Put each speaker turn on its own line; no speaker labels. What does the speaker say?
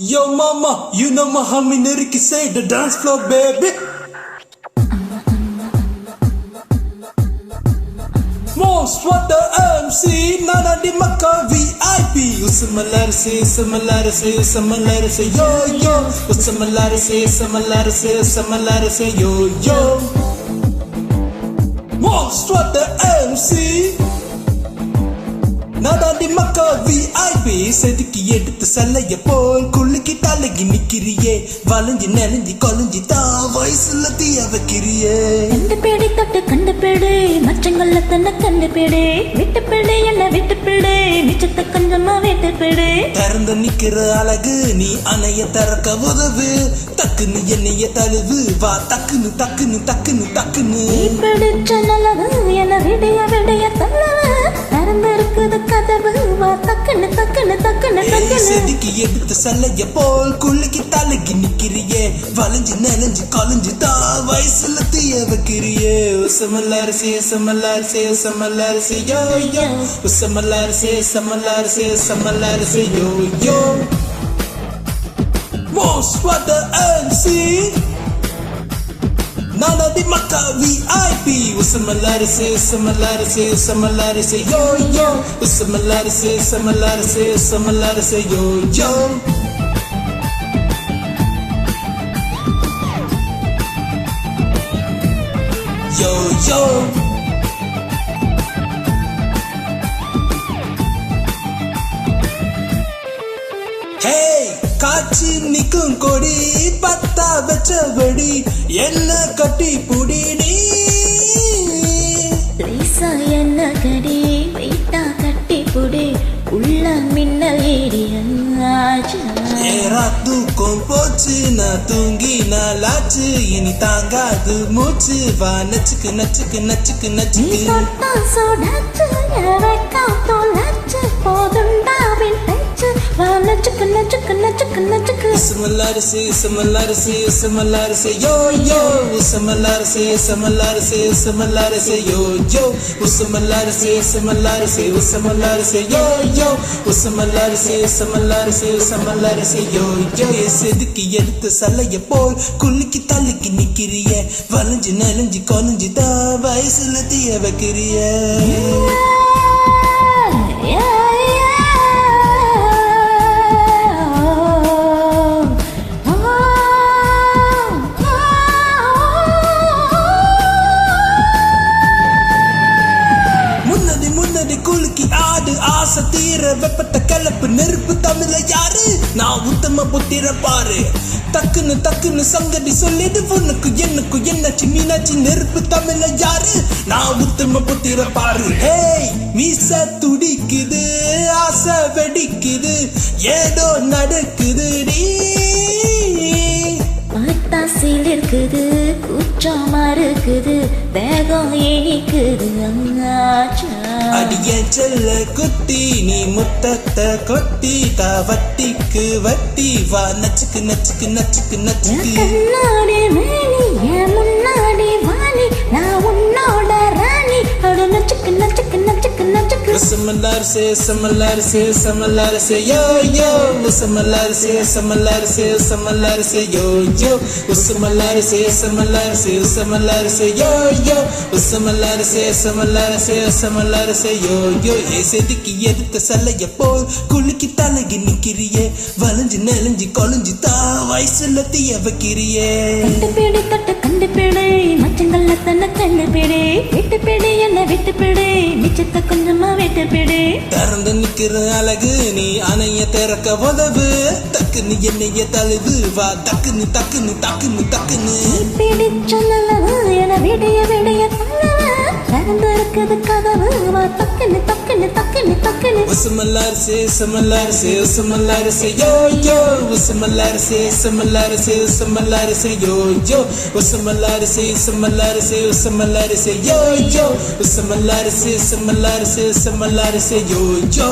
Yo mama, you know my homie Niriki say the dance floor baby. Most what the MC, nana di maka VIP. Usamalar say, usamalar say, usamalar say, yo yo. Usamalar say, usamalar say, usamalar say, yo yo. Most what the MC. நாடாடி மக்கா VIP செதுக்கி எடுத்து சல்லைய போல் குலுக்கி தலைகி நிக்கிறியே. வளைஞ்சு நெளிஞ்சு கொலைஞ்சு தான் வயசுல தீய வைக்கிறியே.
கண்டுபிடி தொட்டு கண்டுபிடி மச்சங்கள்ல தன்னை கண்டுபிடி விட்டுப்பிடு என்ன விட்டுப்பிடு மிச்சத்தை கொஞ்சமா விட்டுப்பிடு
திறந்து நிக்கிற அழகு நீ அணைய திறக்க உதவு. டக்குன்னு என்னைய தழுவு வா டக்குன்னு டக்குன்னு டக்குன்னு டக்குன்னு
பிடிச்ச நல்லது கதவு வா தக்குன்னு தக்குன்னு
ஏய்,
தக்குன்னு
செதுக்கி எடுத்து சல்லைய போல் குலுக்கி தலைகி நிக்கிறியே. வளைஞ்சு நெளிஞ்சு கொலைஞ்சு தான் வயசுல தீய வைக்கிறியே. உசமல்லாரிசி உசமல்லாரிசி உசமல்லாரிசி யோ யோ. உசமல்லாரிசி உசமல்லாரிசி உசமல்லாரிசி யோ யோ. Most what the MC Nana di Maka VIP. With some lettuces, some similarity, similarity, similarity, yo, yo. With some lettuces, some similarity, similarity, similarity, yo, yo. Yo, yo. Hey, Kachi Nikun Kodi, Pata Vecha Vedi. என்ன கட்டி புடி நீ?
லேசா என்ன கடி? வெயிட்டா கட்டி புடி? உள்ள மின்னல் ஏறியாச்சா
ஏறா தூக்கம் போச்சு நான் தூங்கி நாளாச்சு இனி தாங்காது மூச்சு. வா நச்சுக்கு நச்சுக்கு நச்சுக்கு நச்சுக்கு.
சோடாச்சு எனக்கா
உசமல்லாரிசி உசமல்லாரிசி உசமல்லாரிசி யோ யோ. உசமல்லாரிசி உசமல்லாரிசி உசமல்லாரிசி யோ யோ. உசமல்லாரிசி உசமல்லாரிசி உசமல்லாரிசி யோ யோ. உசமல்லாரிசி உசமல்லாரிசி உசமல்லாரிசி யோ யோ. செதுக்கி எடுத்த சலைய போல் குலுக்கி தள்ளிக்கு நிக்கிறிய. வளைஞ்சு நெளிஞ்சு கொலைஞ்சு தான் வயசுல தீய வைக்கிறிய. ஆசை தீர வெப்பத்தை கலப்பு நெருப்பு தமிழ யாரு? நான் உத்தம புத்திர பாரு. டக்குன்னு டக்குன்னு சங்கடி சொல்லிட்டு பொண்ணுக்கு என்னக்கு என்னாச்சு மீனாச்சு நெருப்பு தமிழ யாரு? நான் உத்தம புத்திர பாரு. ஹேய் மீச துடிக்குது ஆசை வெடிக்குது ஏதோ நடக்குது நீ
பார்த்தா சிலிருக்குது கூச்சமா இருக்குது வேகம் இனிக்குது அங்காச்சா
அடிய செல்ல குத்தி நீ முத்தத்தை கொத்தி தா வட்டிக்கு வட்டி வா நச்சுக்கு நச்சுக்கு நச்சுக்கு நச்சுக்கு.
முன்னாடி வாலி நான் நச்சுக்கு
Similar say, similar say, similar say, yo yo. Similar say, similar say, similar say, yo yo. Similar say, similar say, similar say, yo yo. Similar say, similar say, similar say, yo yo. ஏசெதுக்கு எடுத்த சலைய போல் குலுக்கி தலைகி நிக்கிறியே வளைஞ்சு நெளிஞ்சு கொலைஞ்சு தான் வயசுல தீய வைக்கிறியே
கண்டுபிடி தொட்டு கண்டுபிடி மச்சங்கள்ல தன்னை கண்டுபிடி விட்டுப்பிடி என்ன விட்டுப்பிடி மிச்சத்தை கொஞ்சமா விட்டுப்பிடி
திறந்து நிக்கிற அழகு நீ அணைய திறக்க உதவு. டக்குன்னு என்னைய தழுவு. வா டக்குன்னு டக்குன்னு டக்குன்னு டக்குன்னு.
பிடிச்ச நல்லது என விடைய விடைய தள்ளவ. திறந்து இருக்குது கதவு. வா தக்குன்னு தக்குன்னு தக்குன்னு தக்குன்னு
உசுமல்லார் சே யோ யோ. உசுமல்லார் சே உசுமல்லார் யோ யோ. உசுமல்லார் சே உசுமல்லார் யோ யோ. உசுமல்லார் சே உசுமல்லார் யோ யோ.